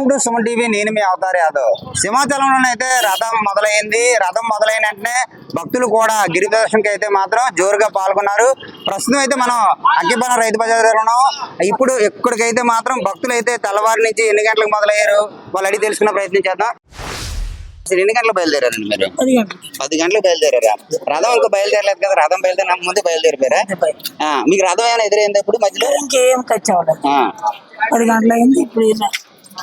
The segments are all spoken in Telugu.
వెల్కమ్ టు సుమన్ టీవీ నేను మీ అవతార్ యాదవ్. సింహాచలంలోనైతే రథం మొదలైంది. రథం మొదలైన వెంటనే భక్తులు కూడా గిరి ప్రదర్శనకి అయితే మాత్రం జోరుగా పాల్గొన్నారు. ప్రస్తుతం అయితే మనం అక్కిపాలెం రైతు బజార్ దగ్గర ఉన్నాం. ఇప్పుడు ఇక్కడికైతే మాత్రం భక్తులు అయితే తెల్లవారి నుంచి ఎన్ని గంటలకు మొదలయ్యారు? వాళ్ళు అడిగి తెలుసుకునే ప్రయత్నం చేద్దాం. అసలు ఎన్ని గంటలకు బయలుదేరారండి మీరు? పది గంటలకి. బయలుదేరారా? రథం ఇంకా బయలుదేరలేదు కదా రథం బయలుదేరిన ముందే బయలుదేరిపోయారా? మీకు రథం ఏమైనా ఎదురైంది ఇప్పుడు మధ్యలో? ఇంకేం ఖర్చు పది గంటలు అయింది ఇప్పుడు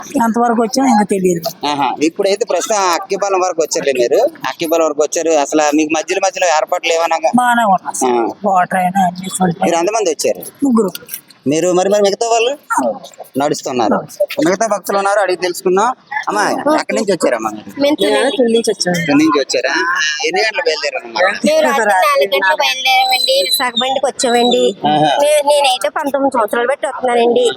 ఎంతవరకు వచ్చాం ఇంకా తెలియదు. ఆహా. ఇప్పుడైతే ప్రస్తుతం అక్కిపాలెం వరకు వచ్చారు మీరు? అక్కిపాలెం వరకు వచ్చారు. అసలు మీకు మధ్యలో మధ్యలో ఏర్పాట్లు ఏమన్నా బాగానే ఉన్నాం. వాటర్ అయినా అన్ని ఫుల్ మీరు ఎంతమంది వచ్చారు? ముగ్గురు. మీరు మరి మరి మిగతా వాళ్ళు? నడుస్తున్నారు. మిగతా భక్తులు ఉన్నారు అడిగి తెలుసుకుందాం. అమ్మా ఎక్కడి నుంచి వచ్చారమ్మా? నుంచి. వచ్చారా? ఎన్ని గంటలు విశాఖపట్నంకి వచ్చామండి. నేనైతే పంతొమ్మిది సంవత్సరాలు బట్టి వస్తున్నానండి.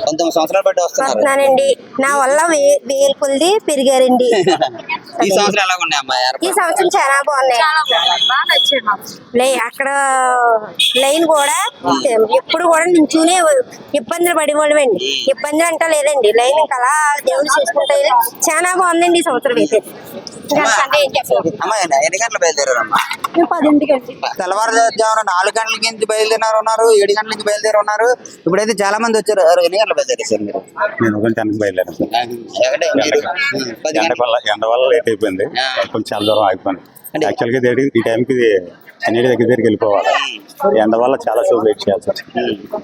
పంతొమ్మిది సంవత్సరాలు బట్టి వస్తున్నారు. వస్తున్నానండి. నా వల్ల వే- వేలు కొలిది పెరిగారండి. ఈ సంవత్సరం ఎలా ఉన్నాయి అమ్మా? ఈ సంవత్సరం చాలా బాగున్నాయి. లే అక్కడ లైన్ కూడా ఎప్పుడు కూడా నించునే ఇబ్బందులు పడేవాళ్ళమండి. ఇబ్బంది అంటే లేదండి లైన్ ఇంకా అలా దేవుడు చేసుకుంటే చాలా బాగుందండి ఈ సంవత్సరం అయితే. అమ్మా. ఎన్ని గంటలు బయలుదేరారమ్మా? తెల్లవారుజామున నాలుగు గంటల నుంచి బయలుదేరినారు ఉన్నారు ఏడు గంటల నుంచి బయలుదేరి ఉన్నారు ఇప్పుడైతే చాలా మంది వచ్చారు. ఎన్ని గంటలు బయలుదేరారు సార్ మీరు? నేను బయలుదేరాను. ఎండ గంటలు వల్ల లేట్ అయిపోయింది. కొంచెం చాలా దూరం ఆగిపోయింది. యాక్చువల్గా ఈ టైంకి అన్నిటి దగ్గర దగ్గరికి వెళ్ళిపోవాలి. ఎండ వల్ల చాలా సేపు వెయిట్ చేయాలి సార్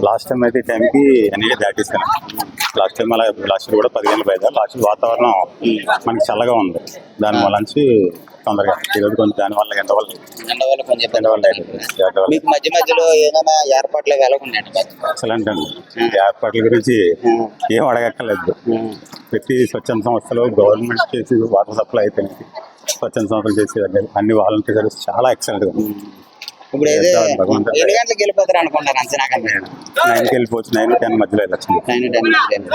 లాస్ట్ టైం అయితే ఈ టైంకి అన్నిటి దాటేసాను లాస్ట్ టైం అలా లాస్ట్ ఇయర్ కూడా పది గంటలు బయలుదేరి లాస్ట్ ఇయర్ వాతావరణం మనకి చల్లగా ఉంది. దానివల్ల నుంచి తొందరగా. ఈరోజు కొంచెం దానివల్ల ఎండ వల్ల ఎండ వల్ల కొంచెం ఎండ వల్ల వల్ల. మీకు మధ్య మధ్యలో ఏమైనా ఏర్పాట్లు ఎక్సలెంట్ అండి. ఏర్పాట్ల గురించి ఏం అడగక్కర్లేదు. ప్రతి స్వచ్ఛంద సంస్థలు గవర్నమెంట్ చేసి వాటర్ సప్లై అయిపోయింది. స్వచ్ఛంద సంస్థలు చేసి అన్ని వాలంటీర్స్ చాలా ఎక్సలెంట్గా ఉంది. ఇప్పుడు ఏదో? భగవంతుడు. ఎన్ని గంటలకు వెళ్ళిపోతారు అనుకుంటారు అంచనా కన్నా నైన్కి వెళ్ళిపోవచ్చు నైన్ టెన్ మధ్యలో వెళ్ళచ్చు. నైన్ టెన్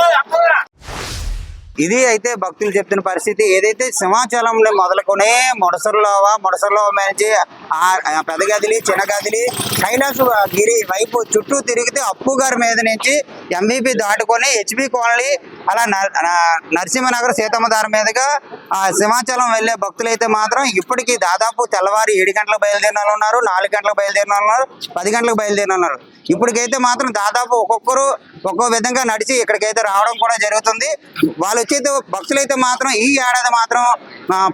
ఇది అయితే భక్తులు చెప్తున్న పరిస్థితి. ఏదైతే సింహాచలంలో మొదలుకొని మొడసర్లోవ మొడసర్లోవ నుంచి ఆ- ఆ పెద్ద గదిలి చిన్న గదిలి కైలాస గిరి వైపు చుట్టూ తిరిగితే అప్పు గారి మీద నుంచి ఎంబీపీ దాటుకొని హెచ్బి కాలనీ అలా నరసింహనగర్ సీతమ్మదారి మీదుగా ఆ సింహాచలం వెళ్ళే భక్తులు అయితే మాత్రం ఇప్పటికీ దాదాపు తెల్లవారి ఏడు గంటలకు బయలుదేరిన ఉన్నారు నాలుగు గంటలకు బయలుదేరిన ఉన్నారు పది గంటలకు బయలుదేరిన ఉన్నారు. ఇప్పటికైతే మాత్రం దాదాపు ఒక్కొక్కరు ఒక్కో విధంగా నడిచి ఇక్కడికైతే రావడం కూడా జరుగుతుంది. వాళ్ళు వచ్చేది భక్తులైతే మాత్రం ఈ ఏడాది మాత్రం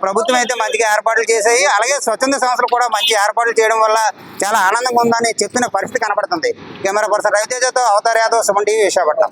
ప్రభుత్వం అయితే మంచిగా ఏర్పాట్లు చేశాయి. అలాగే స్వచ్ఛంద సంస్థలు కూడా మంచి ఏర్పాట్లు చేయడం వల్ల చాలా ఆనందంగా ఉందని చెప్తున్న పరిస్థితి కనబడుతుంది. కెమెరా పర్సన్ రవితేజతో అవతార్ యాదవ్ సుమన్ టీవీ విశాఖపట్నం.